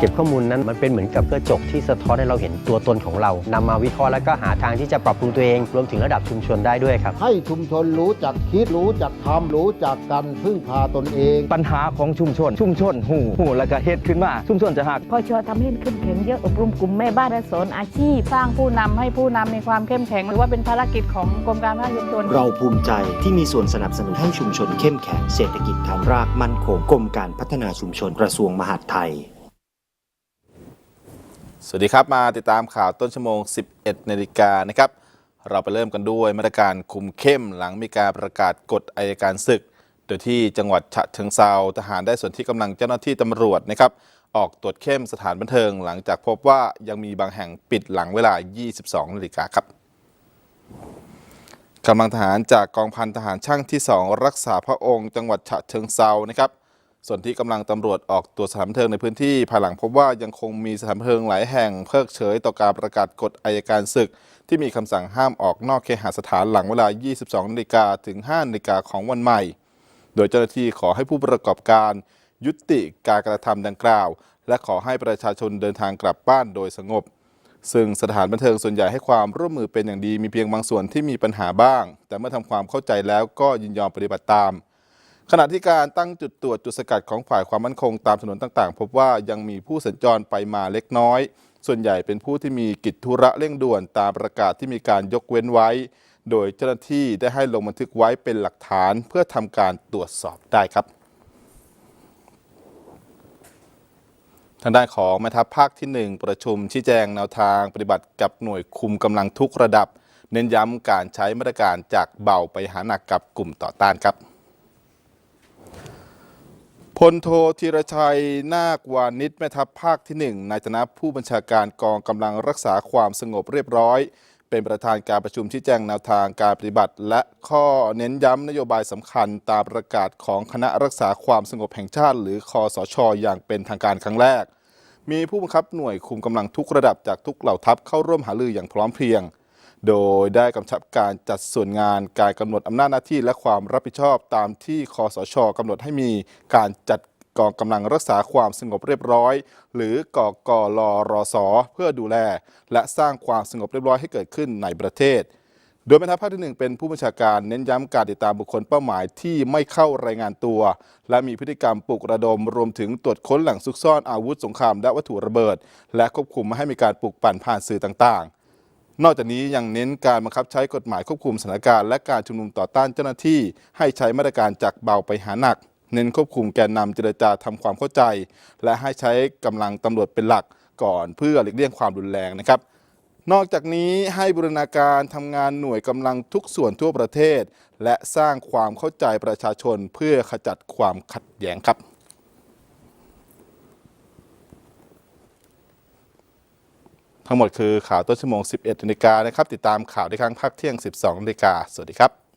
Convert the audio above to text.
เก็บข้อมูลนั้นมันเป็นเหมือนกับกระจกที่สะท้อนให้เราเห็นตัวตนของเรานำมาวิเคราะห์แล้วก็หาทางที่จะปรับปรุงตัวเอง รวมถึงระดับชุมชนได้ด้วยครับ ให้ชุมชนรู้จักคิดรู้จักทำรู้จักกันพึ่งพาตนเอง ปัญหาของชุมชน ชุมชนหูหูแล้วก็เฮ็ดขึ้นมาชุมชนจะหักพอชอทำให้เข้มแข็งเยอะอบรมกลุ่มแม่บ้านและสอนอาชีพ สร้างผู้นำให้ผู้นำมีความเข้มแข็ง หรือว่าเป็นภารกิจของกรมการพัฒนาชุมชนเราภูมิใจที่มีส่วนสนับสนุนให้ชุมชนเข้มแข็งเศรษฐกิจฐานรากมั่นคงกรมการพัฒนาชุมชนกระทรวงมหาดไทย สวัสดีครับ มาติดตามข่าวต้นชั่วโมง 11นาฬิกานะครับ เราไปเริ่มกันด้วยมาตรการคุมเข้มหลังมีการประกาศกฎอายการศึก โดยที่จังหวัดฉะเชิงเซาทหารได้ส่วนที่กำลังเจ้าหน้าที่ตำรวจนะครับ ออกตรวจเข้มสถานบันเทิง หลังจากพบว่ายังมีบางแห่งปิดหลังเวลา 22นาฬิกาครับกำลังทหารจากกองพันทหารช่างที่ 2 รักษาพระองค์ จังหวัดฉะเชิงเซานะครับ ส่วนที่กำลังตำรวจออกตรวจสถานบันเทิงในพื้นที่ภายหลังพบว่ายังคงมีสถานบันเทิงหลายแห่งเพิกเฉยต่อการประกาศกฎอายการศึก ที่มีคำสั่งห้ามออกนอกเคหสถานหลังเวลา 22นาฬิกาถึง5นาฬิกาของวันใหม่ โดยเจ้าหน้าที่ขอให้ผู้ประกอบการยุติการกระทำดังกล่าว และขอให้ประชาชนเดินทางกลับบ้านโดยสงบ ซึ่งสถานบันเทิงส่วนใหญ่ให้ความร่วมมือเป็นอย่างดีมีเพียงบางส่วนที่มีปัญหาบ้าง แต่เมื่อทำความเข้าใจแล้วก็ยินยอมปฏิบัติตาม ขณะที่การตั้งจุดตรวจจุดสกัดของฝ่ายความมั่นคงตามถนนต่างๆ พบว่ายังมีผู้สัญจรไปมาเล็กน้อย ส่วนใหญ่เป็นผู้ที่มีกิจธุระเร่งด่วนตามประกาศที่มีการยกเว้นไว้ โดยเจ้าหน้าที่ได้ให้ลงบันทึกไว้เป็นหลักฐานเพื่อทำการตรวจสอบได้ครับ ทางด้านของแม่ทัพภาคที่ 1 ประชุมชี้แจงแนวทางปฏิบัติกับหน่วยคุมกำลังทุกระดับ เน้นย้ำการใช้มาตรการจากเบาไปหาหนักกับกลุ่มต่อต้านครับ พลโทธีรชัยนาควานิชแม่ทัพภาคที่ 1 ในฐานะผู้บัญชาการกองกำลังรักษาความสงบเรียบร้อย เป็นประธานการประชุมชี้แจงแนวทางการปฏิบัติ และข้อเน้นย้ำนโยบายสำคัญตามประกาศของคณะรักษาความสงบแห่งชาติ หรือคอสชอย่างเป็นทางการครั้งแรก มีผู้บังคับหน่วยคุมกำลังทุกระดับจากทุกเหล่าทัพเข้าร่วมหารืออย่างพร้อมเพรียง โดยได้กำชับการจัดส่วนงานการกำหนดอำนาจหน้าที่และความรับผิดชอบตามที่คอสชกำหนดให้มีการจัดกองกำลังรักษาความสงบเรียบร้อย หรือกกลรอสเพื่อดูแล และสร้างความสงบเรียบร้อยให้เกิดขึ้นในประเทศ โดยแม่ทัพภาคที่หนึ่งเป็นผู้บัญชาการเน้นย้ำการติดตามบุคคลเป้าหมายที่ไม่เข้ารายงานตัว และมีพฤติกรรมปลุกระดมรวมถึงตรวจค้นแหล่งซุกซ่อนอาวุธสงครามและวัตถุระเบิด และควบคุมไม่ให้มีการปลุกปั่นผ่านสื่อต่างๆ นอกจากนี้ยังเน้นการบังคับใช้กฎหมายควบคุมสถานการณ์และการชุมนุมต่อต้านเจ้าหน้าที่ ให้ใช้มาตรการจากเบาไปหาหนัก เน้นควบคุมแกนนำเจรจาทำความเข้าใจ และให้ใช้กำลังตำรวจเป็นหลักก่อนเพื่อหลีกเลี่ยงความรุนแรงนะครับนอกจากนี้ให้บูรณาการทำงานหน่วยกำลังทุกส่วนทั่วประเทศ และสร้างความเข้าใจประชาชนเพื่อขจัดความขัดแย้งครับ ทั้งหมดคือข่าวต้นชั่วโมง 11นาฬิกานะครับ ติดตามข่าวได้ครั้งพักเที่ยง 12นาฬิกาสวัสดีครับ